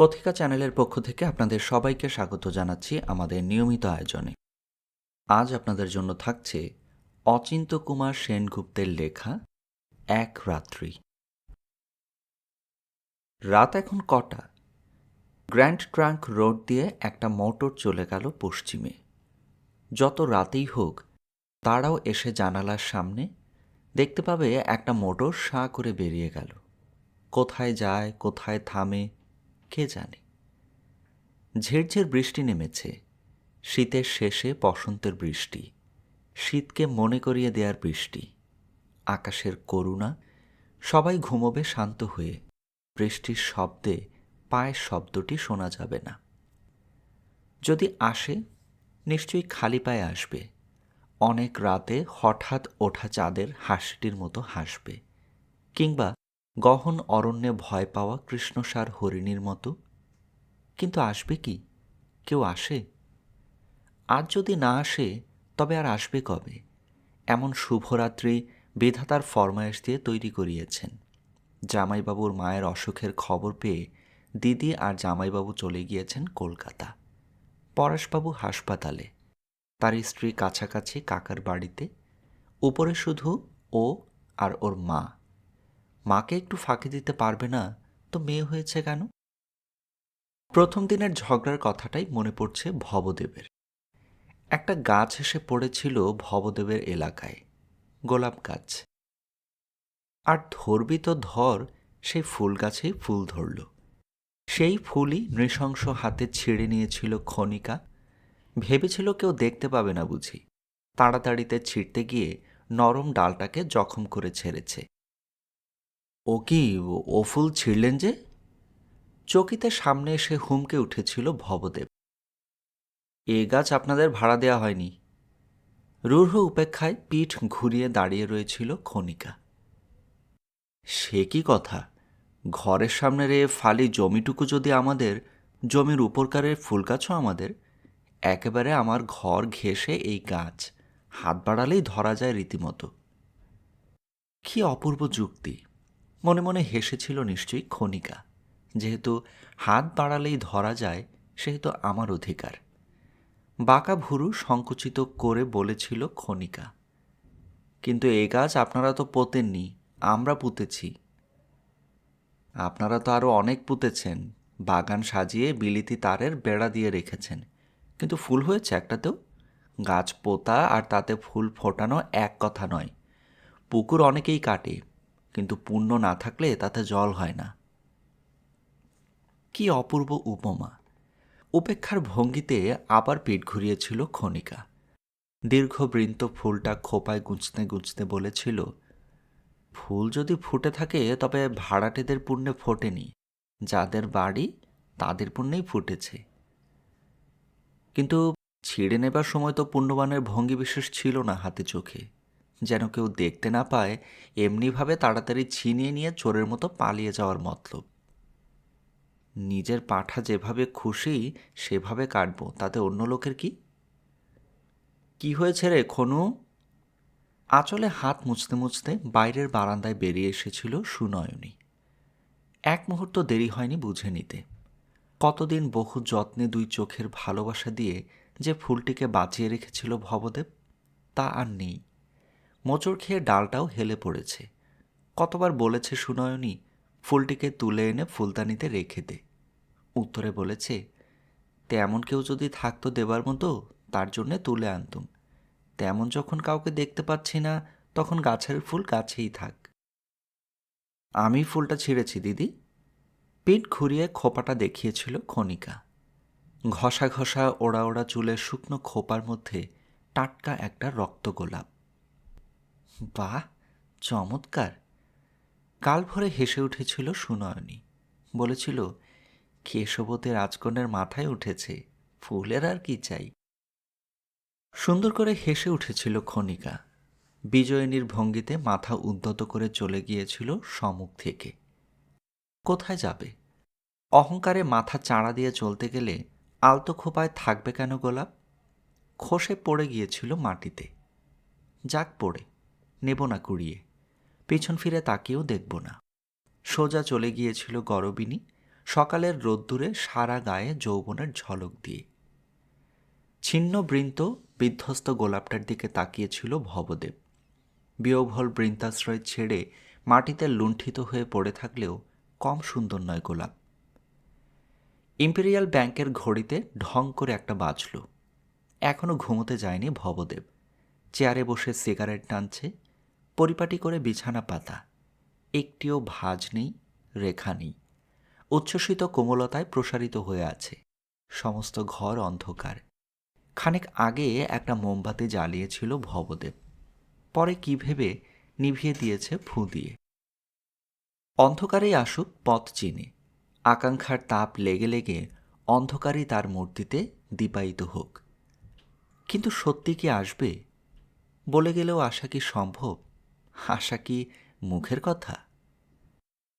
কথিকা চ্যানেলের পক্ষ থেকে আপনাদের সবাইকে স্বাগত জানাচ্ছি আমাদের নিয়মিত আয়োজনে। আজ আপনাদের জন্য থাকছে অচিন্ত কুমার সেনগুপ্তের লেখা এক রাত্রি। রাত এখন কটা? গ্র্যান্ড ট্রাঙ্ক রোড দিয়ে একটা মোটর চলে গেল পশ্চিমে। যত রাতেই হোক, তারাও এসে জানালার সামনে দেখতে পাবে একটা মোটর সাঁ করে বেরিয়ে গেল। কোথায় যায়, কোথায় থামে কে জানে? ঝেরঝের বৃষ্টি নেমেছে। শীতের শেষে বসন্তের বৃষ্টি। শীতকে মনে করিয়ে দেওয়ার বৃষ্টি। আকাশের করুণা। সবাই ঘুমোবে শান্ত হয়ে। বৃষ্টির শব্দে পায়ের শব্দটি শোনা যাবে না। যদি আসে, নিশ্চয়ই খালি পায়ে আসবে। অনেক রাতে হঠাৎ ওঠা চাঁদের হাসিটির মতো হাসবে। কিংবা গহন অরণ্যে ভয় পাওয়া কৃষ্ণসার হরিণীর মতো। কিন্তু আসবে কি? কেউ আসে? আজ যদি না আসে, তবে আর আসবে কবে? এমন শুভরাত্রি বিধাতার ফরমায়েশ দিয়ে তৈরি করিয়েছেন। জামাইবাবুর মায়ের অসুখের খবর পেয়ে দিদি আর জামাইবাবু চলে গিয়েছেন কলকাতা। পরেশবাবু হাসপাতালে। তার স্ত্রী কাছাকাছি কাকার বাড়িতে। উপরে শুধু ও আর ওর মা। মাকে একটু ফাঁকি দিতে পারবে না, তো মেয়ে হয়েছে কেন? প্রথম দিনের ঝগড়ার কথাটাই মনে পড়ছে ভবদেবের। একটা গাছ এসে পড়েছিল ভবদেবের এলাকায়, গোলাপ গাছ। আর ধরবি তো ধর, সেই ফুল গাছেই ফুল ধরল। সেই ফুলই নৃশংস হাতে ছিঁড়ে নিয়েছিল ক্ষণিকা। ভেবেছিল কেউ দেখতে পাবে না বুঝি। তাড়াতাড়িতে ছিঁড়তে গিয়ে নরম ডালটাকে জখম করে ছেড়েছে। ও কি ও ফুল ছিঁড়লেন যে? চকিতে সামনে এসে হুমকে উঠেছিল ভবদেব। এ গাছ আপনাদের ভাড়া দেওয়া হয়নি। রূঢ় উপেক্ষায় পিঠ ঘুরিয়ে দাঁড়িয়ে রয়েছিল ক্ষণিকা। সে কি কথা? ঘরের সামনের এ ফালি জমিটুকু যদি আমাদের, জমির উপরকারের ফুল গাছও আমাদের, একেবারে আমার ঘর ঘেঁষে এই গাছ, হাত বাড়ালেই ধরা যায় রীতিমতো। কি অপূর্ব যুক্তি! মনে মনে হেসেছিল নিশ্চয়ই ক্ষণিকা। যেহেতু হাত বাড়ালেই ধরা যায়, সেহেতু আমার অধিকার। বাঁকা ভুরু সংকুচিত করে বলেছিল ক্ষণিকা, কিন্তু এ গাছ আপনারা তো পোতেননি, আমরা পুঁতেছি। আপনারা তো আরও অনেক পুঁতেছেন, বাগান সাজিয়ে বিলিতি তারের বেড়া দিয়ে রেখেছেন। কিন্তু ফুল হয়েছে একটাতেও? গাছ পোতা আর তাতে ফুল ফোটানো এক কথা নয়। পুকুর অনেকেই কাটে কিন্তু পুণ্য না থাকলে তাতে জল হয় না। কি অপূর্ব উপমা। উপেক্ষার ভঙ্গিতে আবার পিঠ ঘুরিয়েছিল ক্ষণিকা। দীর্ঘবৃন্ত ফুলটা খোপায় গুঁজতে গুঁজতে বলেছিল, ফুল যদি ফুটে থাকে, তবে ভাড়াটেদের পুণ্যে ফোটেনি। যাদের বাড়ি, তাদের পুণ্যেই ফুটেছে। কিন্তু ছিঁড়ে নেবার সময় তো পুণ্যবানের ভঙ্গি বিশেষ ছিল না হাতে চোখে। যেন কেউ দেখতে না পায়, এমনিভাবে তাড়াতাড়ি ছিনিয়ে নিয়ে চোরের মতো পালিয়ে যাওয়ার মতলব। নিজের পাঠা যেভাবে খুশি, সেভাবে কাটবো, তাতে অন্য লোকের কি? কি হয়েছে রে, খনু? আঁচলে হাত মুছতে মুছতে বাইরের বারান্দায় বেরিয়ে এসেছিল সুনয়নী। এক মুহূর্ত দেরি হয়নি বুঝে নিতে। কতদিন বহু যত্নে দুই চোখের ভালোবাসা দিয়ে যে ফুলটিকে বাঁচিয়ে রেখেছিল ভবদেব, তা আর নেই। মোচড় খেয়ে ডালটাও হেলে পড়েছে। কতবার বলেছে সুনয়নী, ফুলটিকে তুলে এনে ফুলদানিতে রেখে দে। উত্তরে বলেছে, তেমন কেউ যদি থাকতো দেবার মতো, তার জন্যে তুলে আনতুম। তেমন যখন কাউকে দেখতে পাচ্ছি না, তখন গাছের ফুল গাছেই থাক। আমি ফুলটা ছিঁড়েছি, দিদি পিঠ ঘুরিয়ে খোপাটা দেখিয়েছিল ক্ষণিকা। ঘষা ঘষা ওড়া ওড়া চুলের শুকনো খোপার মধ্যে টাটকা একটা রক্ত গোলাপ। বাহ, চমৎকার। কাল ভরে হেসে উঠেছিল সুনয়নী। বলেছিল, কেশবতী রাজকন্যার মাথায় উঠেছে, ফুলের আর কি চাই? সুন্দর করে হেসে উঠেছিল ক্ষণিকা। বিজয়িনীর ভঙ্গিতে মাথা উদ্যত করে চলে গিয়েছিল সমুখ থেকে। কোথায় যাবে? অহংকারে মাথা চাড়া দিয়ে চলতে গেলে আলতো খোপায় থাকবে কেন গোলাপ? খসে পড়ে গিয়েছিল মাটিতে। যাক পড়ে। নেব না কুড়িয়ে। পেছন ফিরে তাকিয়েও দেখব না। সোজা চলে গিয়েছিল গরবিনী সকালের রোদ্দুরে সারা গায়ে যৌবনের ঝলক দিয়ে। ছিন্ন বৃন্ত বিধ্বস্ত গোলাপটার দিকে তাকিয়েছিল ভবদেব। বিয়োভল বৃন্তাশ্রয় ছেড়ে মাটিতে লুণ্ঠিত হয়ে পড়ে থাকলেও কম সুন্দর নয় গোলাপ। ইম্পেরিয়াল ব্যাংকের ঘড়িতে ঢং করে একটা বাজল। এখনও ঘুমোতে যায়নি ভবদেব। চেয়ারে বসে সিগারেট টানছে পরিপাটি করে বিছানা পাতা। একটিও ভাঁজ নেই, রেখা নেই। উচ্ছ্বসিত কোমলতায় প্রসারিত হয়ে আছে। সমস্ত ঘর অন্ধকার। খানিক আগে একটা মোমবাতি জ্বালিয়েছিল ভবদেব। পরে কি ভেবে নিভিয়ে দিয়েছে ফু দিয়ে। অন্ধকারেই আসুক পথ চিনে। আকাঙ্ক্ষার তাপ লেগে লেগে অন্ধকারই তার মূর্তিতে দীপায়িত হোক। কিন্তু সত্যি কি আসবে? বলে গেলেও আশা কি সম্ভব? আশা কি মুখের কথা?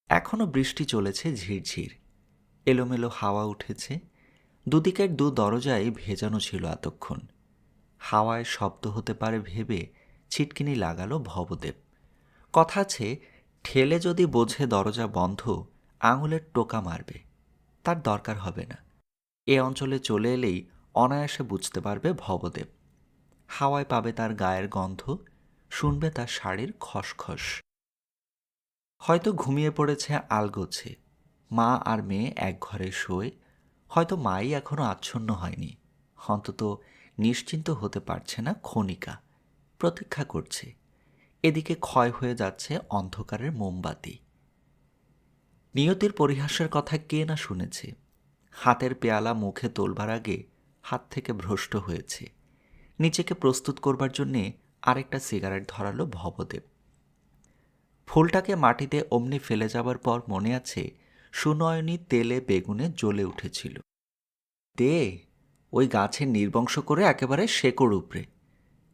এখনও বৃষ্টি চলেছে ঝিরঝির। এলোমেলো হাওয়া উঠেছে। দুদিকের দু দরজায় ভেজানো ছিল এতক্ষণ। হাওয়ায় শব্দ হতে পারে ভেবে ছিটকিনি লাগালো ভবদেব। কথা আছে, ঠেলে যদি বোঝে দরজা বন্ধ, আঙুলের টোকা মারবে। তার দরকার হবে না। এ অঞ্চলে চলে এলেই অনায়াসে বুঝতে পারবে ভবদেব। হাওয়ায় পাবে তার গায়ের গন্ধ শুনবে তার শাড়ির খসখস। হয়তো ঘুমিয়ে পড়েছে আলগোছে। মা আর মেয়ে এক ঘরে শোয়। হয়তো মাই এখনও আচ্ছন্ন হয়নি। অন্তত নিশ্চিন্ত হতে পারছে না ক্ষণিকা। প্রতীক্ষা করছে। এদিকে ক্ষয় হয়ে যাচ্ছে অন্ধকারের মোমবাতি। নিয়তির পরিহাসের কথা কে না শুনেছে? হাতের পেয়ালা মুখে তোলবার আগে হাত থেকে ভ্রষ্ট হয়েছে। নিজেকে প্রস্তুত করবার জন্যে আরেকটা সিগারেট ধরালো ভবদেব। ফুলটাকে মাটিতে অমনি ফেলে যাবার পর মনে আছে, সুনয়নী তেলে বেগুনে জ্বলে উঠেছিল। দে, ওই গাছের নির্বংশ করে একেবারে শেকড় উপরে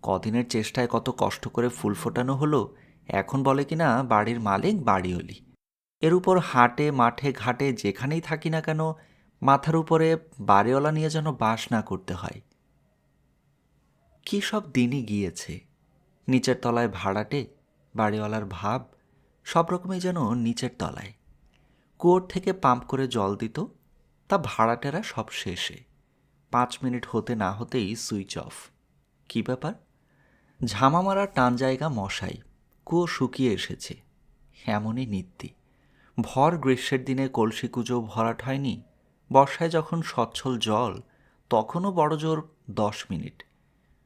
কদিনের চেষ্টায় কত কষ্ট করে ফুল ফোটানো হলো, এখন বলে কিনা বাড়ির মালিক বাড়িওলি। এর উপর হাটে, মাঠে, ঘাটে যেখানেই থাকি না কেন, মাথার উপরে বাড়িওয়ালা নিয়ে যেন বাস না করতে হয়। কী সব দিনই গিয়েছে। নিচের তলায় ভাড়াটে বাড়িওয়ালার ভাব, সব রকমই যেন নিচের তলায়। কুয়োর থেকে পাম্প করে জল দিত, তা ভাড়াটেরা সব শেষে। পাঁচ মিনিট হতে না হতেই সুইচ অফ। কী ব্যাপার? ঝামা মারা টান জায়গা মশাই, কুয়ো শুকিয়ে এসেছে। এমনই নিত্যি। ভর গ্রীষ্মের দিনে কলসি কুজো ভরাট হয়নি, বর্ষায় যখন সচ্ছল জল, তখনও বড় জোর দশ মিনিট।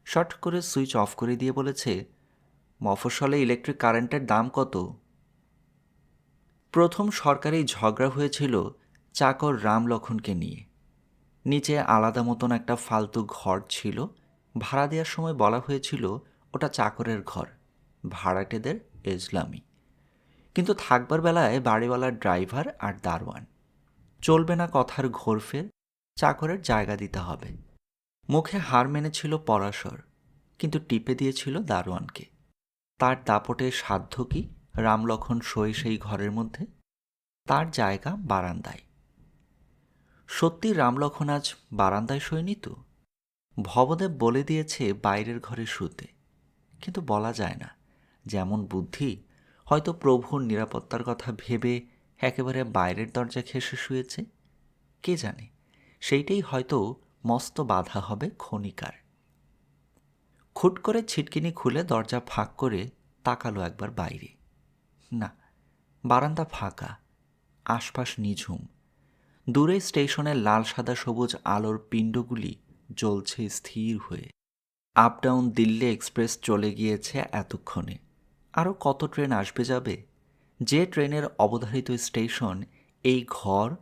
শর্ট করে সুইচ অফ করে দিয়ে বলেছে, মফস্বলে ইলেকট্রিক কারেন্টের দাম কত? প্রথম সরকারি ঝগড়া হয়েছিল চাকর রামলক্ষণকে নিয়ে। নিচে আলাদা মতন একটা ফালতু ঘর ছিল, ভাড়া দেওয়ার সময় বলা হয়েছিল ওটা চাকরের ঘর, ভাড়াটেদের ইসলামি কিন্তু থাকবার বেলায় বাড়িওয়ালার ড্রাইভার আর দারোয়ান, চলবে না কথার ঘোরফের চাকরের জায়গা দিতে হবে। মুখে হার মেনেছিল পরাশর, কিন্তু টিপে দিয়েছিল দারোয়ানকে। তার দাপটে সাধ্য কি রামলক্ষণ শোয় সেই ঘরের মধ্যে? তার জায়গা বারান্দায়। সত্যি রামলক্ষণ আজ বারান্দায় শোয়নি তো? ভবদেব বলে দিয়েছে বাইরের ঘরে শুতে, কিন্তু বলা যায় না। যেমন বুদ্ধি, হয়তো প্রভুর নিরাপত্তার কথা ভেবে একেবারে বাইরের দরজা ঘেসে শুয়েছে। কে জানে? সেইটাই হয়তো মস্ত বাধা হবে ক্ষণিকার। খুট করে ছিটকিনি খুলে দরজা ফাঁক করে তাকালো একবার বাইরে। না, বারান্দা ফাঁকা, আশপাশ নিঝুম। দূরে স্টেশনের লাল সাদা সবুজ আলোর পিণ্ডগুলি জ্বলছে স্থির হয়ে। আপ ডাউন দিল্লি এক্সপ্রেস চলে গিয়েছে এতক্ষণে। আরও কত ট্রেন আসবে যাবে? যে ট্রেনের অবধারিত স্টেশন, এই ঘর,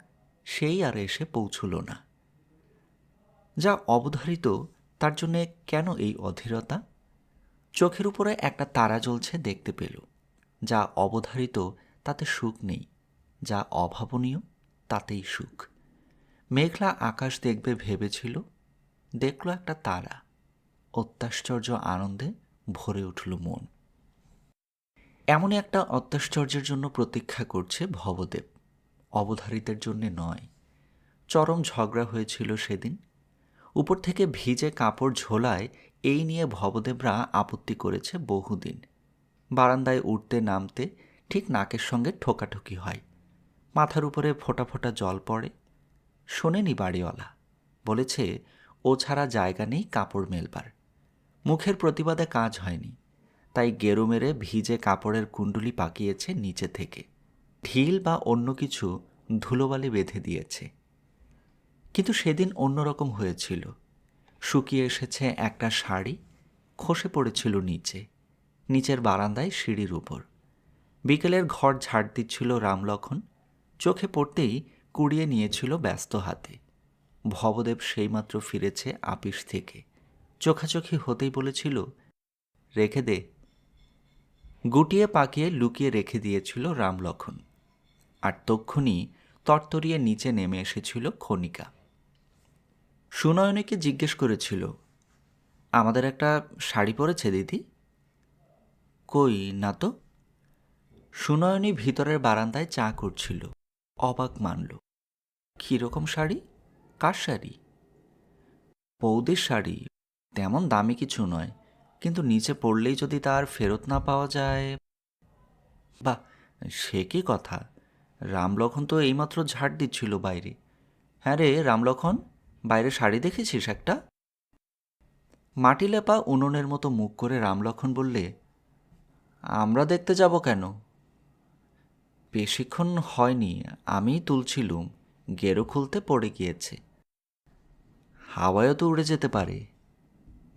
সেই আর এসে পৌঁছল না। যা অবধারিত, তার জন্যে কেন এই অধীরতা? চোখের উপরে একটা তারা জ্বলছে দেখতে পেল, যা অবধারিত, তাতে সুখ নেই, যা অভাবনীয়, তাতেই সুখ। মেঘলা আকাশ দেখবে ভেবেছিল, দেখল একটা তারা, অত্যাশ্চর্য আনন্দে ভরে উঠল মন। এমনই একটা অত্যাশ্চর্যের জন্য প্রতীক্ষা করছে ভবদেব, অবধারিতের জন্যে নয়। চরম ঝগড়া হয়েছিল সেদিন উপর থেকে ভিজে কাপড় ঝোলায় এই নিয়ে ভবদেবরা আপত্তি করেছে বহুদিন। বারান্দায় উঠতে নামতে ঠিক নাকের সঙ্গে ঠোকাঠুকি হয়। মাথার উপরে ফোটা ফোটা জল পড়ে। শোনেনি বাড়িওয়ালা। বলেছে, ও ছাড়া জায়গা নেই কাপড় মেলবার। মুখের প্রতিবাদে কাজ হয়নি। তাই গেরো মেরে ভিজে কাপড়ের কুণ্ডুলি পাকিয়েছে নিচে থেকে। ঢিল বা অন্য কিছু ধুলোবালি বেঁধে দিয়েছে। কিন্তু সেদিন অন্যরকম হয়েছিল। শুকিয়ে এসেছে একটা শাড়ি, খসে পড়েছিল নিচে, নিচের বারান্দায় সিঁড়ির উপর। বিকেলের ঘর ঝাড় দিচ্ছিল রামলক্ষণ, চোখে পড়তেই কুড়িয়ে নিয়েছিল ব্যস্ত হাতে। ভবদেব সেইমাত্র ফিরেছে আপিস থেকে। চোখাচোখি হতেই বলেছিল, রেখে দে। গুটিয়ে পাকিয়ে লুকিয়ে রেখে দিয়েছিল রামলক্ষণ। আর তক্ষুনি তরতরিয়ে নিচে নেমে এসেছিল খনিকা সুনয়নীকে জিজ্ঞেস করেছিল, আমাদের একটা শাড়ি পরেছে দিদি? কই না তো? সুনয়নী ভিতরের বারান্দায় চা করছিল, অবাক মানল কীরকম শাড়ি? কার শাড়ি? বৌদির শাড়ি, তেমন দামি কিছু নয়, কিন্তু নিচে পড়লেই যদি তার ফেরত না পাওয়া যায়। বা সে কি কথা? রামলক্ষণ তো এইমাত্র ঝাড় দিচ্ছিল বাইরে। হ্যাঁ রে, রামলক্ষণ। বাইরে শাড়ি দেখেছিস একটা? মাটি লেপা উনুনের মতো মুখ করে রামলক্ষণ বললে, আমরা দেখতে যাব কেন? বেশিক্ষণ হয়নি, আমিই তুলছিলুম, গেরো খুলতে পড়ে গিয়েছে। হাওয়ায়ও তো উড়ে যেতে পারে।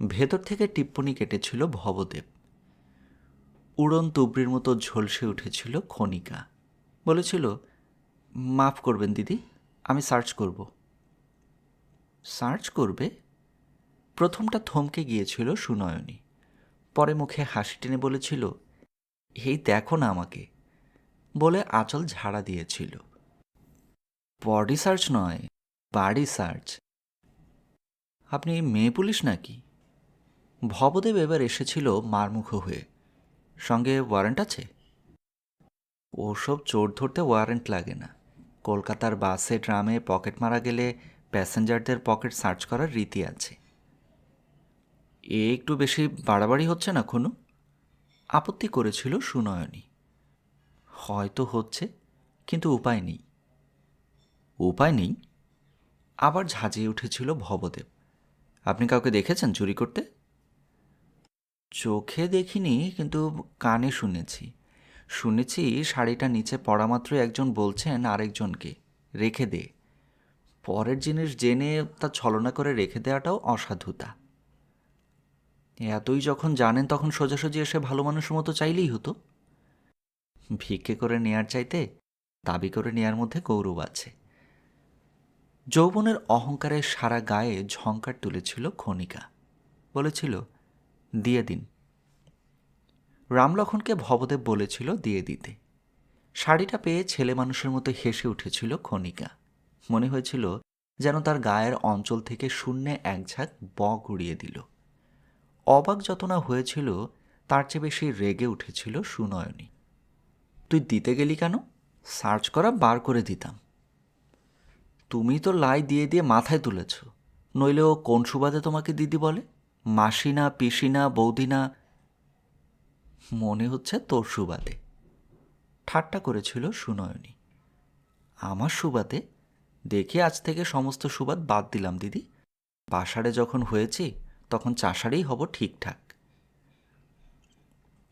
ভেতর থেকে টিপ্পনি কেটেছিল ভবদেব। উড়ন তুবড়ির মতো ঝলসে উঠেছিল খনিকা। বলেছিল, মাফ করবেন দিদি, আমি সার্চ করব। সার্চ করবে। প্রথমটা থমকে গিয়েছিল সুনয়নী। পরে মুখে হাসি টেনে বলেছিল, এই দেখো না আমাকে। বলে আঁচল ঝাড়া দিয়েছিল। বডি সার্চ নয়, বাড়ি সার্চ। আপনি মেয়ে পুলিশ নাকি? ভবদেব এবার এসেছিল মারমুখ হয়ে। সঙ্গে ওয়ারেন্ট আছে? ওসব চোর ধরতে ওয়ারেন্ট লাগে না। কলকাতার বাসে, ট্রামে পকেট মারা গেলে প্যাসেঞ্জারদের পকেট সার্চ করার রীতি আছে। এ একটু বেশি বাড়াবাড়ি হচ্ছে না, খুনু? আপত্তি করেছিল সুনয়নী। হয়তো হচ্ছে, কিন্তু উপায় নেই। উপায় নেই? আবার ঝাঁঝিয়ে উঠেছিল ভবদেব। আপনি কাউকে দেখেছেন চুরি করতে? চোখে দেখিনি, কিন্তু কানে শুনেছি। শুনেছি, শাড়িটা নিচে পড়া মাত্রই একজন বলছেন আরেকজনকে, রেখে দে। পরের জিনিস জেনে তা ছলনা করে রেখে দেওয়াটাও অসাধুতা। এতই যখন জানেন তখন সোজাসুজি এসে ভালো মানুষের মতো চাইলেই হতো। ভিক্ষে করে নেয়ার চাইতে দাবি করে নেয়ার মধ্যে গৌরব আছে। যৌবনের অহংকারে সারা গায়ে ঝঙ্কার তুলেছিল খনিকা বলেছিল, দিয়ে দিন। রামলক্ষণকে ভবদেব বলেছিল, দিয়ে দিতে। শাড়িটা পেয়ে ছেলে মানুষের মতো হেসে উঠেছিল খনিকা মনে হয়েছিল যেন তার গায়ের অঞ্চল থেকে শূন্যে এক ঝাঁক বক উড়িয়ে দিল। অবাক যত না হয়েছিল, তার চেয়ে বেশি রেগে উঠেছিল সুনয়নী। তুই দিতে গেলি কেন? সার্চ করা বার করে দিতাম। তুমি তো লাই দিয়ে দিয়ে মাথায় তুলেছ। নইলে ও কোন সুবাদে তোমাকে দিদি বলে? মাসি না পিসি না বৌদি না মনে হচ্ছে তোর সুবাদে। ঠাট্টা করেছিল সুনয়নী। আমার সুবাদে? দেখি আজ থেকে সমস্ত সুবাদ বাদ দিলাম, দিদি। বাসারে যখন হয়েছি, তখন চাষারেই হব ঠিকঠাক।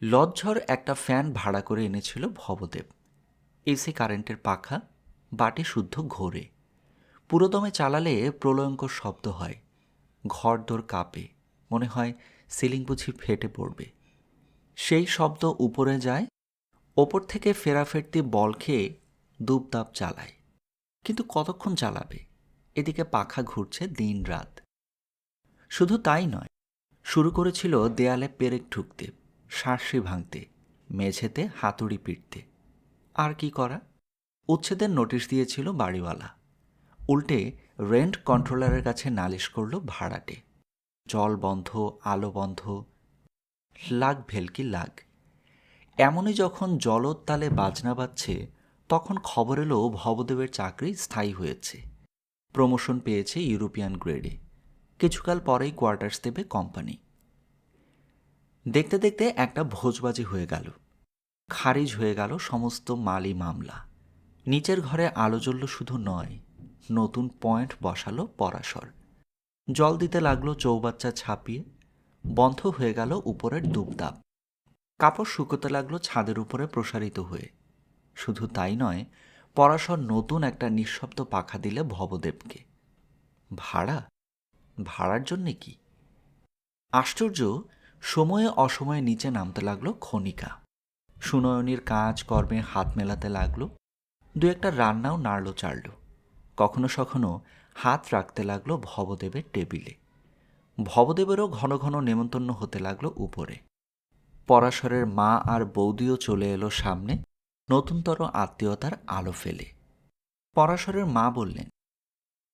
লজ্জর একটা ফ্যান ভাড়া করে এনেছিল ভবদেব। এসি কারেন্টের পাখা, বাটি শুদ্ধ ঘোরে। পুরোদমে চালালে প্রলয়ঙ্কর শব্দ হয়। ঘর দোর কাঁপে, মনে হয় সিলিং বুঝি ফেটে পড়বে। সেই শব্দ উপরে যায়, ওপর থেকে ফেরাফেরতি বল খেয়ে দুপদাপ চালায়। কিন্তু কতক্ষণ চালাবে? এদিকে পাখা ঘুরছে দিন রাত। শুধু তাই নয়, শুরু করেছিল দেয়ালে পেরেক ঠুকতে শাঁসি ভাঙতে, মেঝেতে হাতুড়ি পিটতে। আর কি করা? উচ্ছেদের নোটিশ দিয়েছিল বাড়িওয়ালা। উল্টে রেন্ট কন্ট্রোলারের কাছে নালিশ করল ভাড়াটে। জল বন্ধ, আলো বন্ধ লাগ ভেলকি লাগ এমনই যখন জলোত্তালে বাজনা বাজছে তখন খবর এলো ভবদেবের চাকরি স্থায়ী হয়েছে। প্রমোশন পেয়েছে ইউরোপিয়ান গ্রেডে। কিছুকাল পরেই কোয়ার্টার্স দেবে কোম্পানি। দেখতে দেখতে একটা ভোজবাজি হয়ে গেল। খারিজ হয়ে গেল সমস্ত মালি মামলা। নিচের ঘরে আলো জ্বলল শুধু নয়, নতুন পয়েন্ট বসালো পরাশর। জল দিতে লাগল চৌবাচ্চা ছাপিয়ে, বন্ধ হয়ে গেল উপরের দুবদাব কাপড় শুকোতে লাগল ছাদের উপরে প্রসারিত হয়ে। শুধু তাই নয়, পরাশর নতুন একটা নিঃশব্দ পাখা দিলে ভবদেবকে। ভাড়া? ভাড়ার জন্যে কি? আশ্চর্য, সময়ে অসময়ে নিচে নামতে লাগল ক্ষণিকা। সুনয়নীর কাজ কর্মে হাত মেলাতে লাগল, দু একটা রান্নাও নাড়ল চাড়ল। কখনো সখনো হাত রাখতে লাগল ভবদেবের টেবিলে। ভবদেবেরও ঘন ঘন নেমন্তন্ন হতে লাগল উপরে। পরাশরের মা আর বৌদিও চলে এলো সামনে নতুনতর আত্মীয়তার আলো ফেলে। পরাশরের মা বললেন,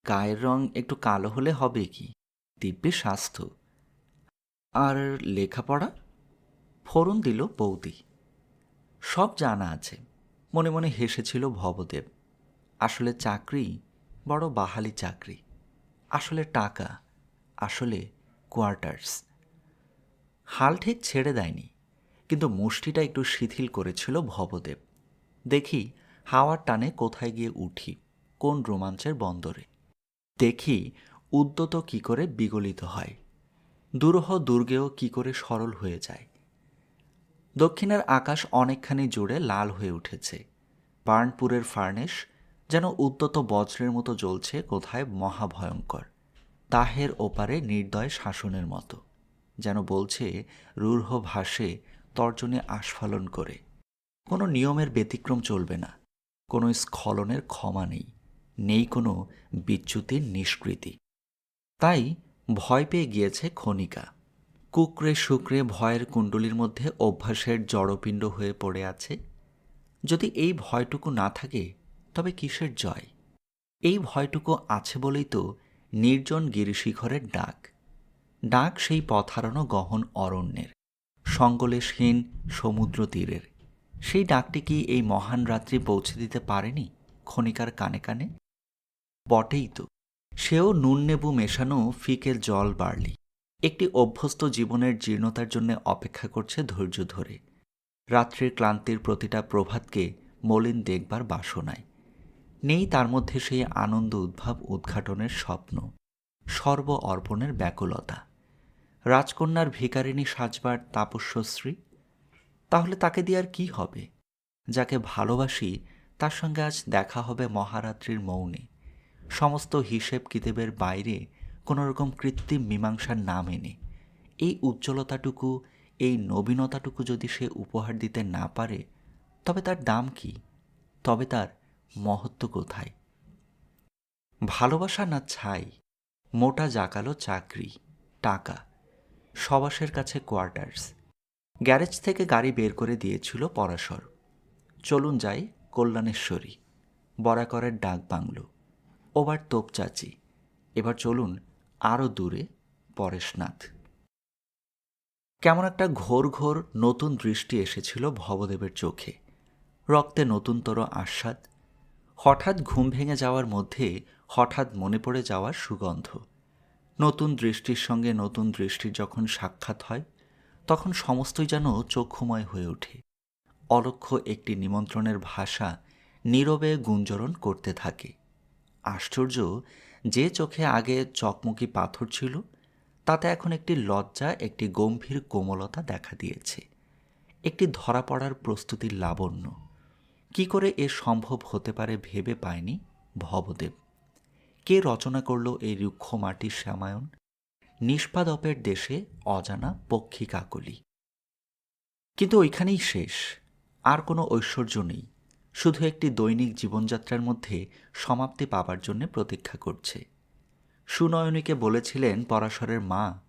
গায়ের রং একটু কালো হলে হবে কি? দিব্যি স্বাস্থ্য। আর লেখাপড়া? ফোরন দিল বৌদি। সব জানা আছে। মনে মনে হেসেছিল ভবদেব। আসলে চাকরি বড় বাহালি চাকরি। আসলে টাকা, আসলে কোয়ার্টার্স। হাল ঠিক ছেড়ে দেয়নি। কিন্তু মুষ্টিটা একটু শিথিল করেছিল ভবদেব। দেখি হাওয়ার টানে কোথায় গিয়ে উঠি, কোন রোমাঞ্চের বন্দরে। দেখি উদ্যত কি করে বিগলিত হয়, দুরূহ দুর্গেও কি করে সরল হয়ে যায়। দক্ষিণের আকাশ অনেকখানি জুড়ে লাল হয়ে উঠেছে, বার্নপুরের ফার্নেস যেন উদ্যত বজ্রের মতো জ্বলছে কোথায় মহাভয়ঙ্কর, তাহের ওপারে নির্দয় শাসনের মতো, যেন বলছে রূঢ় ভাসে তর্জনে আস্ফালন করে। কোনো নিয়মের ব্যতিক্রম চলবে না, কোনো স্খলনের ক্ষমা নেই নেই কোনো বিচ্যুতির নিষ্কৃতি। তাই ভয় পেয়ে গিয়েছে ক্ষণিকা। কুকরে শুক্রে ভয়ের কুণ্ডলির মধ্যে অভ্যাসের জড়পিণ্ড হয়ে পড়ে আছে। যদি এই ভয়টুকু না থাকে, তবে কিসের জয়? এই ভয়টুকু আছে বলেই তো নির্জন গিরিশিখরের ডাক। ডাক সেই পথারানো গহন অরণ্যের, সঙ্গলেশহীন সমুদ্র তীরের সেই ডাকটি কি এই মহান রাত্রি পৌঁছে দিতে পারেনি? ক্ষণিকার কানে কানে? বটেই তো। সেও নুন নেবু মেশানো ফিকেল জল বাড়লি। একটি অভ্যস্ত জীবনের জীর্ণতার জন্য অপেক্ষা করছে ধৈর্য ধরে। রাত্রির ক্লান্তির প্রতিটা প্রভাতকে মলিন দেখবার বাসনায়। নেই তার মধ্যে সেই আনন্দ উদ্ভাব উদ্ঘাটনের স্বপ্ন, সর্ব অর্পণের ব্যাকুলতা। রাজকন্যার ভিকারিণী সাজবার তাপস্যশ্রী তাহলে তাকে দিয়ে আর কি হবে? যাকে ভালোবাসি, তার সঙ্গে আজ দেখা হবে মহারাত্রির মৌনে। সমস্ত হিসেব কিতেবের বাইরে কোনো রকম কৃত্রিম মীমাংসার নাম এনে। এই উজ্জ্বলতাটুকু, এই নবীনতাটুকু যদি সে উপহার দিতে না পারে, তবে তার দাম কি? তবে তার মহত্ব কোথায়? ভালোবাসা না ছাই, মোটা জাকালো চাকরি, টাকা, সবাসের কাছে কোয়ার্টার্স। গ্যারেজ থেকে গাড়ি বের করে দিয়েছিল পরাশর। চলুন যাই কল্যাণেশ্বরী, বরাকরের ডাক বাংলো। ওবার তোপচাচি এবার চলুন আরও দূরে পরেশনাথ। কেমন একটা ঘোর ঘোর নতুন দৃষ্টি এসেছিল ভবদেবের চোখে। রক্তে নতুনতর আস্বাদ, হঠাৎ ঘুম ভেঙে যাওয়ার মধ্যে হঠাৎ মনে পড়ে যাওয়ার সুগন্ধ। নতুন দৃষ্টির সঙ্গে নতুন দৃষ্টির যখন সাক্ষাৎ হয় তখন সমস্তই যেন চক্ষুময় হয়ে ওঠে। অলক্ষ একটি নিমন্ত্রণের ভাষা নীরবে গুঞ্জরণ করতে থাকে। আশ্চর্য যে চোখে আগে চকমকি পাথর ছিল, তাতে এখন একটি লজ্জা, একটি গম্ভীর কোমলতা দেখা দিয়েছে। একটি ধরা পড়ার প্রস্তুতির লাবণ্য। কি করে এ সম্ভব হতে পারে ভেবে পায়নি ভবদেব। কে রচনা করল এই রুক্ষ মাটির শ্যামায়ন? নিষ্পাদপের দেশে অজানা পক্ষী কাকলি কিন্তু ওইখানেই শেষ। আর কোনো ঐশ্বর্য নেই। শুধু একটি দৈনিক জীবনযাত্রার মধ্যে সমাপ্তি পাবার জন্য প্রতীক্ষা করছে। সুনয়নীকে বলেছিলেন পরাশরের মা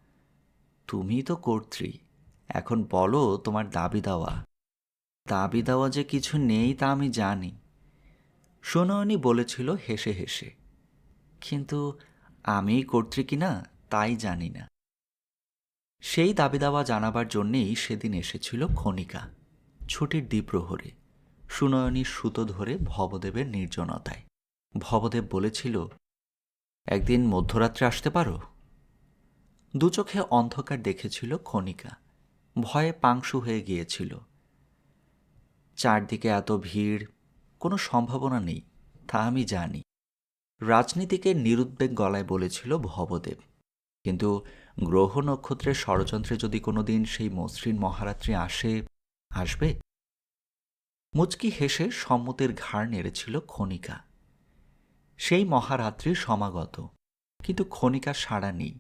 তুমি তো কর্ত্রী। এখন বলো তোমার দাবি দেওয়া। দাবি দেওয়া যে কিছু নেই তা আমি জানি। সুনয়নী বলেছিল হেসে হেসে, কিন্তু আমি কর্ত্রী কিনা তাই জানি না। সেই দাবি দাওয়া জানাবার জন্যেই সেদিন এসেছিল ক্ষণিকা। ছুটির দ্বীপ্রহরে সুনয়নীর সুতো ধরে ভবদেবের নির্জনতায়। ভবদেব বলেছিল, একদিন মধ্যরাত্রে আসতে পারো? দুচোখে অন্ধকার দেখেছিল ক্ষণিকা। ভয়ে পাংশু হয়ে গিয়েছিল। চারদিকে এত ভিড়, কোনো সম্ভাবনা নেই, তা আমি জানি। রাজনীতিকে নিরুদ্বেগ গলায় বলেছিল ভবদেব। কিন্তু গ্রহ নক্ষত্রের ষড়যন্ত্রে যদি কোনোদিন সেই মসৃণ মহারাত্রি আসে, আসবে? মুচকি হেসে সম্মতির ঘাড় নেড়েছিল ক্ষণিকা। সেই মহারাত্রি সমাগত। কিন্তু ক্ষণিকা সাড়া নেই।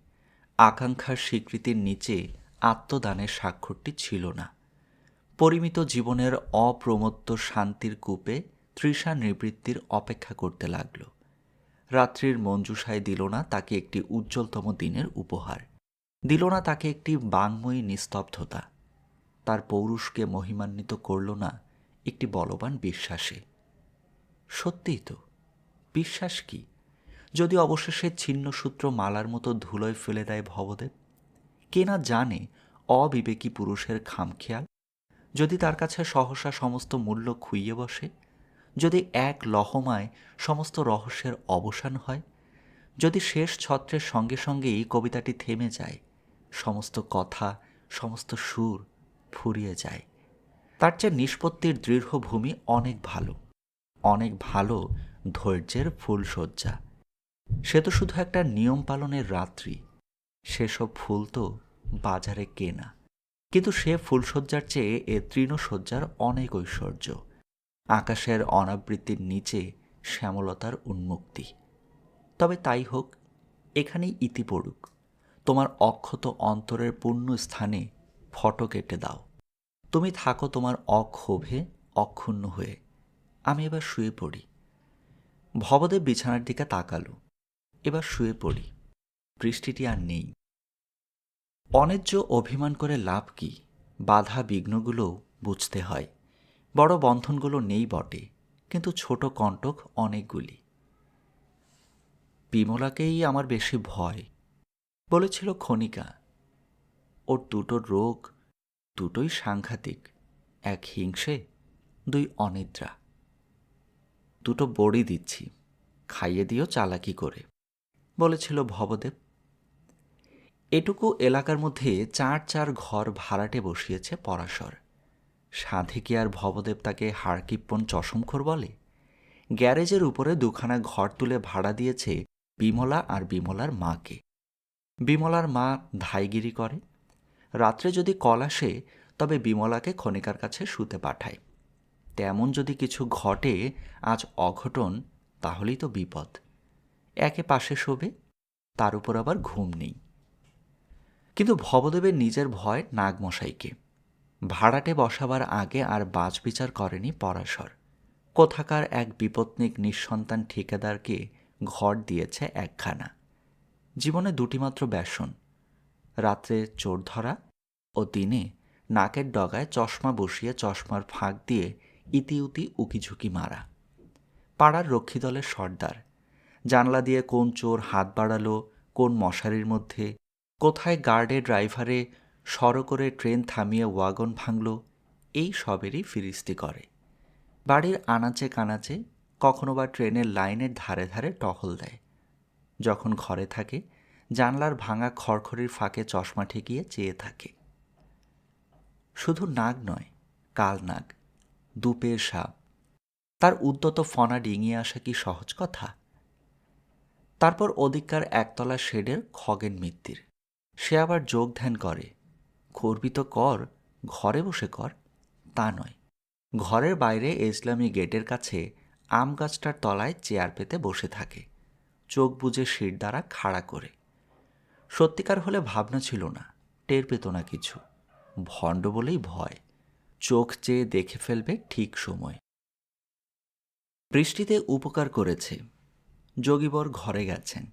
আকাঙ্ক্ষার স্বীকৃতির নিচে আত্মদানের স্বাক্ষরটি ছিল না। পরিমিত জীবনের অপ্রমত্ত শান্তির কূপে তৃষা নিবৃত্তির অপেক্ষা করতে লাগল। রাত্রির মঞ্জুষায় দিল না তাকে একটি উজ্জ্বলতম দিনের উপহার। দিল না তাকে একটি বাংময়ী নিস্তব্ধতা। তার পৌরুষকে মহিমান্বিত করল না একটি বলবান বিশ্বাসে। সত্যিই তো, বিশ্বাস কি? যদি অবশেষে ছিন্নসূত্র মালার মতো ধুলোয় ফেলে দেয় ভবদেব কে না জানে অবিবেকী পুরুষের খামখেয়াল? যদি তার কাছে সহসা সমস্ত মূল্য খুইয়ে বসে যদি এক লহমায় সমস্ত রহস্যের অবসান হয়, যদি শেষ ছত্রের সঙ্গে সঙ্গেই কবিতাটি থেমে যায়, সমস্ত কথা, সমস্ত সুর ফুরিয়ে যায়, তার চেয়ে নিষ্পত্তির দৃঢ় ভূমি অনেক ভালো অনেক ভালো ধৈর্যের ফুলশয্যা। সে তো শুধু একটা নিয়ম পালনের রাত্রি, সেসব ফুল তো বাজারে কেনা, কিন্তু সে ফুলশয্যার চেয়ে এ তৃণশয্যার অনেক ঐশ্বর্য। আকাশের অনাবৃত্তির নিচে শ্যামলতার উন্মুক্তি। তবে তাই হোক, এখানেই ইতি পড়ুক। তোমার অক্ষত অন্তরের পূর্ণ স্থানে ফটো কেটে দাও। তুমি থাকো তোমার অক্ষোভে অক্ষুণ্ণ হয়ে। আমি এবার শুয়ে পড়ি। ভবদেব বিছানার দিকে তাকালো। এবার শুয়ে পড়ি। বৃষ্টিটি আর নেই। অন্যায্য অভিমান করে লাভ কি? বাধা বিঘ্নগুলোও বুঝতে হয়। বড় বন্ধনগুলো নেই বটে, কিন্তু ছোট কণ্টক অনেকগুলি। বিমলাকেই আমার বেশি ভয়, বলেছিল ক্ষণিকা ওর দুটো রোগ, দুটোই সাংঘাতিক, এক হিংসে, দুই অনিদ্রা। দুটো বড়ি দিচ্ছি, খাইয়ে দিও চালাকি করে, বলেছিল ভবদেব। এটুকু এলাকার মধ্যে চার চার ঘর ভাড়াটে বসিয়েছে পরাশর। সাধে কি আর ভবদেব তাকে হাড়কিপ্পন চশমখোর বলে? গ্যারেজের উপরে দুখানা ঘর তুলে ভাড়া দিয়েছে বিমলা আর বিমলার মাকে। বিমলার মা ধাইগিরি করে। রাত্রে যদি কল আসে, তবে বিমলাকে ক্ষণিকার কাছে শুতে পাঠায়। তেমন যদি কিছু ঘটে, আজ অঘটন, তাহলেই তো বিপদ। একে পাশে শোবে, তার উপর আবার ঘুম নেই। কিন্তু ভবদেবের নিজের ভয় নাগমশাইকে। ভাড়াটে বসাবার আগে আর বাজ বিচার করেনি পরাশর। কোথাকার এক বিপত্নিক নিঃসন্তান ঠিকাদারকে ঘর দিয়েছে একখানা। জীবনে দুটিমাত্র ব্যসন, রাত্রে চোর ধরা ও দিনে নাকের ডগায় চশমা বসিয়ে চশমার ফাঁক দিয়ে ইতিউতি উকিঝুঁকি মারা। পাড়ার রক্ষী দলের সর্দার, জানলা দিয়ে কোন চোর হাত বাড়ালো, কোন মশারির মধ্যে, কোথায় গার্ডে ড্রাইভারে সড় করে ট্রেন থামিয়ে ওয়াগন ভাঙল, এই সবেরই ফিরিস্তি করে। বাড়ির আনাচে কানাচে কখনো বা ট্রেনের লাইনের ধারে ধারে টহল দেয়। যখন ঘরে থাকে, জানলার ভাঙা খড়খড়ির ফাঁকে চশমা ঠেকিয়ে চেয়ে থাকে। শুধু নাগ নয়, কাল নাগ, দুপের সাপ, তার উদ্যত ফনা ডিঙিয়ে আসা কি সহজ কথা? তারপর ওদিককার একতলা শেডের খগেন মিত্তির। সে আবার যোগ ধ্যান করে করবি তো কর, ঘরে বসে কর, তা নয়। ঘরের বাইরে ইসলামী গেটের কাছে আম গাছটার তলায় চেয়ার পেতে বসে থাকে। চোখ বুজে শির দ্বারা খাড়া করে। সত্যিকার হলে ভাবনা ছিল না, টের পেত না কিছু। ভণ্ড বলেই ভয়। চোখ চেয়ে দেখে ফেলবে ঠিক সময়। বৃষ্টিতে উপকার করেছে। যোগীবর ঘরে গেছেন।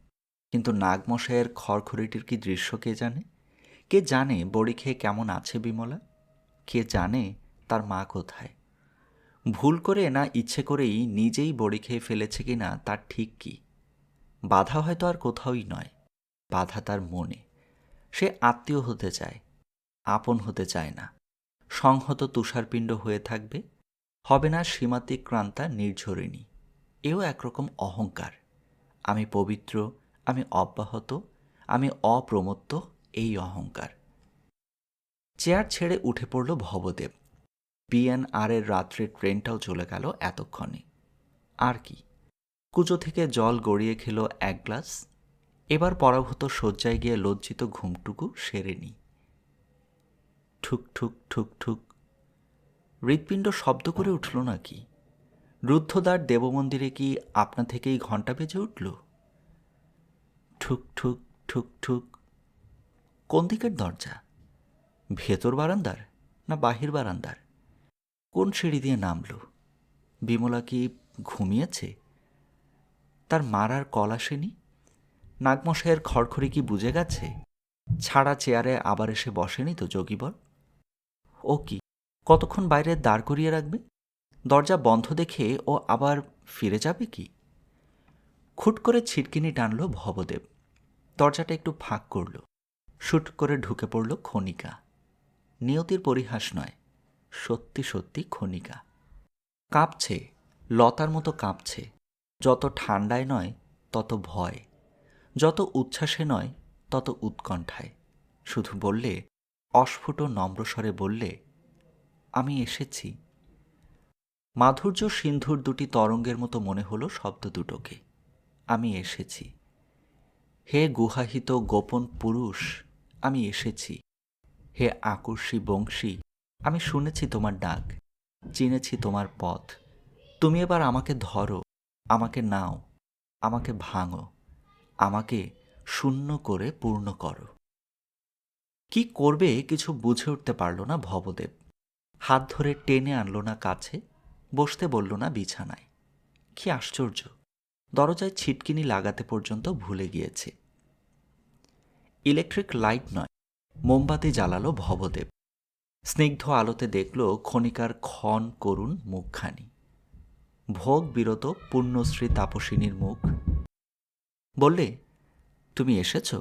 কিন্তু নাগমশাইয়ের খড়খড়িটির কি দৃশ্য কে জানে? কে জানে বড়ি খেয়ে কেমন আছে বিমলা? কে জানে তার মা কোথায়? ভুল করে না ইচ্ছে করেই নিজেই বড়ি খেয়ে ফেলেছে কি না তার ঠিক কি? বাধা হয়তো আর কোথাওই নয়। বাধা তার মনে। সে আত্মীয় হতে চায়, আপন হতে চায় না। সংহত তুষারপিণ্ড হয়ে থাকবে। হবে না সীমাতিক্রান্তা নির্ঝরিণী। এও একরকম অহংকার। আমি পবিত্র, আমি অব্যাহত, আমি অপ্রমত্ত এই অহংকার। চেয়ার ছেড়ে উঠে পড়ল ভবদেব। বিএনআর এর রাত্রের ট্রেনটাও চলে গেল এতক্ষণে। আর কি। কুজো থেকে জল গড়িয়ে খেল এক গ্লাস। এবার পরাভূত শয্যায় গিয়ে লজ্জিত ঘুমটুকু সেরে নি ঠুক ঠুক ঠুক ঠুক। হৃৎপিণ্ড শব্দ করে উঠল নাকি? রুদ্ধদ্বার দেবমন্দিরে কি আপনা থেকেই ঘণ্টা বেজে উঠল? ঠুক ঠুক ঠুক ঠুক। কোন দিকের দরজা? ভেতর বারান্দার না বাহির বারান্দার? কোন সিঁড়ি দিয়ে নামল? বিমলা কি ঘুমিয়েছে? তার মারার কল আসেনি? নাগমশাইয়ের খড়খড়ি কি বুঝে গেছে? ছাড়া চেয়ারে আবার এসে বসেনি তো যোগীবর? ও কি, কতক্ষণ বাইরে দাঁড় করিয়ে রাখবে? দরজা বন্ধ দেখে ও আবার ফিরে যাবে কি? খুট করে ছিটকিনি টানল ভবদেব। দরজাটা একটু ফাঁক করল। শুট করে ঢুকে পড়ল খনিকা। নিয়তির পরিহাস নয়, সত্যি সত্যি খনিকা। কাঁপছে, লতার মতো কাঁপছে। যত ঠান্ডায় নয়, তত ভয়। যত উচ্ছ্বাসে নয়, তত উৎকণ্ঠায়। শুধু বললে, অস্ফুট নম্রস্বরে বললে, আমি এসেছি। মাধুর্য সিন্ধুর দুটি তরঙ্গের মতো মনে হলো শব্দ দুটোকে। আমি এসেছি। হে গুহাহিত গোপন পুরুষ আমি এসেছি। হে আকর্ষী বংশী, আমি শুনেছি তোমার ডাক, চিনেছি তোমার পথ। তুমি এবার আমাকে ধরো, আমাকে নাও, আমাকে ভাঙো, আমাকে শূন্য করে পূর্ণ করো। কি করবে কিছু বুঝে উঠতে পারল না ভবদেব। হাত ধরে টেনে আনলো না কাছে, বসতে বলল না বিছানায়। কি আশ্চর্য, দরজায় ছিটকিনি লাগাতে পর্যন্ত ভুলে গিয়েছে। ইলেকট্রিক লাইট নয়, মোমবাতি জ্বালালো ভবদেব। স্নিগ্ধ আলোতে দেখল ক্ষণিকার ক্ষণ করুণ মুখখানি। ভোগ বিরত পূর্ণশ্রী তাপসিনীর মুখ। বললে, তুমি এসেছ?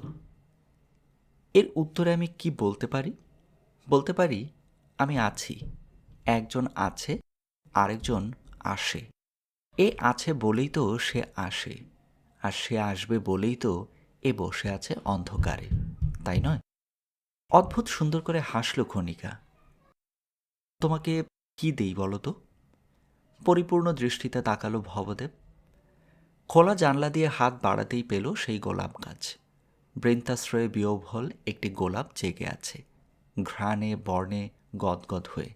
এর উত্তরে আমি কি বলতে পারি? বলতে পারি, আমি আছি। একজন আছে, আরেকজন আসে। এ আছে বলেই তো সে আসে। আর সে আসবে বলেই তো এ বসে আছে অন্ধকারে, তাই নয়? অদ্ভুত সুন্দর করে হাসল ক্ষণিকা। তোমাকে কি দেই বলো তো? পরিপূর্ণ দৃষ্টিতে তাকালো ভবদেব। খোলা জানলা দিয়ে হাত বাড়াতেই পেল সেই গোলাপ গাছ। বৃন্তাশ্রয়ে বিয়োভল একটি গোলাপ জেগে আছে, ঘ্রাণে, বর্ণে, গদগদ হয়ে।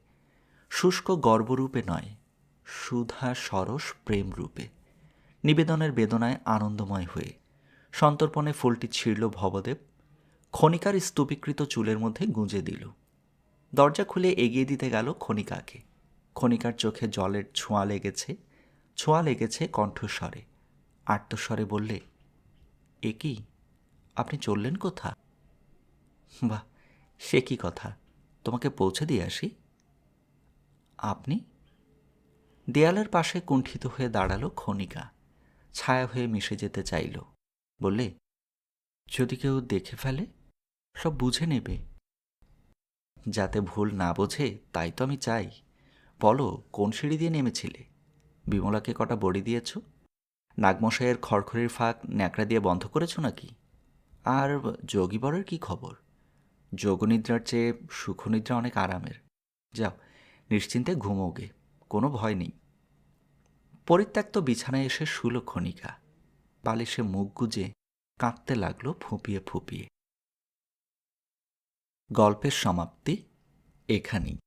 শুষ্ক গর্বরূপে নয়, সুধা সরস প্রেম রূপে নিবেদনের বেদনায় আনন্দময় হয়ে। সন্তর্পণে ফুলটি ছিঁড়ল ভবদেব। ক্ষণিকার স্তূপীকৃত চুলের মধ্যে গুঁজে দিল। দরজা খুলে এগিয়ে দিতে গেল ক্ষণিকাকে। ক্ষণিকার চোখে জলের ছোঁয়া লেগেছে ছোঁয়া লেগেছে কণ্ঠস্বরে। আর্তস্বরে বললে, এ কি? আপনি চললেন কোথা? বাহ, সে কি কথা? তোমাকে পৌঁছে দিয়ে আসি? আপনি? দেয়ালের পাশে কুণ্ঠিত হয়ে দাঁড়াল ক্ষণিকা। ছায়া হয়ে মিশে যেতে চাইল। বললে, যদি কেউ দেখে ফেলে, সব বুঝে নেবে। যাতে ভুল না বোঝে, তাই তো আমি চাই। বলো, কোন সিঁড়ি দিয়ে নেমেছিলে? বিমলাকে কটা বড়ি দিয়েছ? নাগমশাইয়ের খড়খড়ির ফাঁক ন্যাকড়া দিয়ে বন্ধ করেছ নাকি? আর যোগীবরের কি খবর? যোগনিদ্রার চেয়ে সুখনিদ্রা অনেক আরামের। যাও, নিশ্চিন্তে ঘুমোগে, কোনো ভয় নেই। পরিত্যক্ত বিছানায় এসে শুলো ক্ষণিকা। বালিশে মুখ গুজে কাঁদতে লাগল ফুঁপিয়ে ফুঁপিয়ে। গল্পের সমাপ্তি এখানেই।